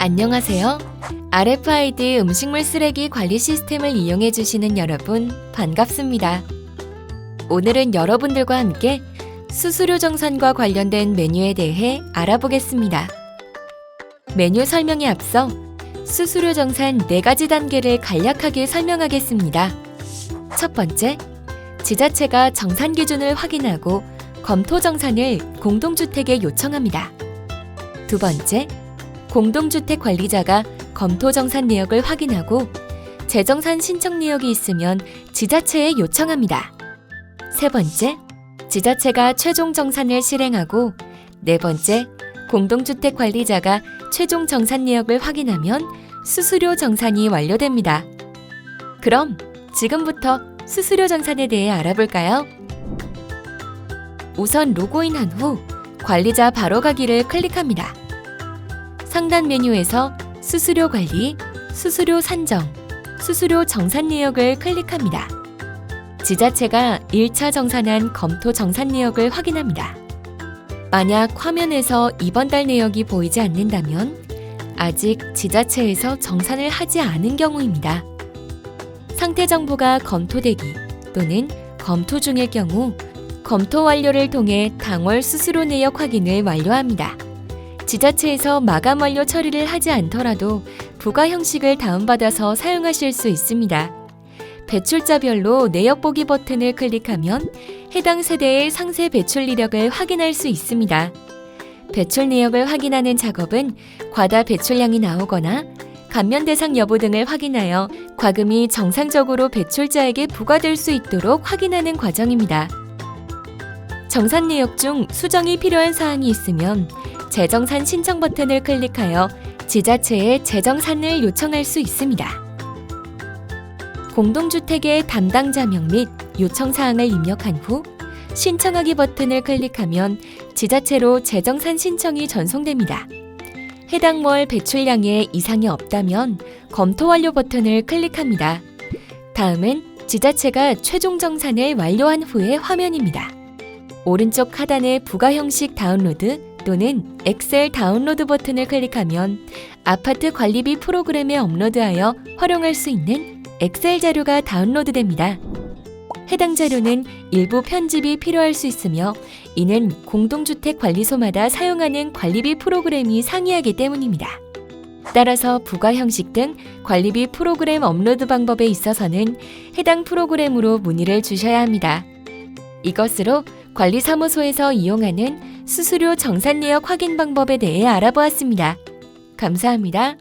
안녕하세요. RFID 음식물 쓰레기 관리 시스템을 이용해 주시는 여러분 반갑습니다. 오늘은 여러분들과 함께 수수료 정산과 관련된 메뉴에 대해 알아보겠습니다. 메뉴 설명에 앞서 수수료 정산 4가지 단계를 간략하게 설명하겠습니다. 첫 번째, 지자체가 정산 기준을 확인하고 검토 정산을 공동주택에 요청합니다. 두 번째, 공동주택 관리자가 검토 정산 내역을 확인하고 재정산 신청 내역이 있으면 지자체에 요청합니다. 세 번째, 지자체가 최종 정산을 실행하고 네 번째, 공동주택 관리자가 최종 정산 내역을 확인하면 수수료 정산이 완료됩니다. 그럼 지금부터 수수료 정산에 대해 알아볼까요? 우선 로그인한 후 관리자 바로 가기를 클릭합니다. 상단 메뉴에서 수수료 관리, 수수료 산정, 수수료 정산 내역을 클릭합니다. 지자체가 1차 정산한 검토 정산 내역을 확인합니다. 만약 화면에서 이번 달 내역이 보이지 않는다면 아직 지자체에서 정산을 하지 않은 경우입니다. 상태 정보가 검토되기 또는 검토 중일 경우 검토 완료를 통해 당월 수수료 내역 확인을 완료합니다. 지자체에서 마감 완료 처리를 하지 않더라도 부가 형식을 다운받아서 사용하실 수 있습니다. 배출자별로 내역 보기 버튼을 클릭하면 해당 세대의 상세 배출 이력을 확인할 수 있습니다. 배출 내역을 확인하는 작업은 과다 배출량이 나오거나 감면 대상 여부 등을 확인하여 과금이 정상적으로 배출자에게 부과될 수 있도록 확인하는 과정입니다. 정산 내역 중 수정이 필요한 사항이 있으면 재정산 신청 버튼을 클릭하여 지자체에 재정산을 요청할 수 있습니다. 공동주택의 담당자명 및 요청 사항을 입력한 후 신청하기 버튼을 클릭하면 지자체로 재정산 신청이 전송됩니다. 해당 월 배출량에 이상이 없다면 검토 완료 버튼을 클릭합니다. 다음은 지자체가 최종 정산을 완료한 후의 화면입니다. 오른쪽 하단의 부가 형식 다운로드 또는 엑셀 다운로드 버튼을 클릭하면 아파트 관리비 프로그램에 업로드하여 활용할 수 있는 엑셀 자료가 다운로드됩니다. 해당 자료는 일부 편집이 필요할 수 있으며 이는 공동주택 관리소마다 사용하는 관리비 프로그램이 상이하기 때문입니다. 따라서 부가 형식 등 관리비 프로그램 업로드 방법에 있어서는 해당 프로그램으로 문의를 주셔야 합니다. 이것으로 관리사무소에서 이용하는 수수료 정산 내역 확인 방법에 대해 알아보았습니다. 감사합니다.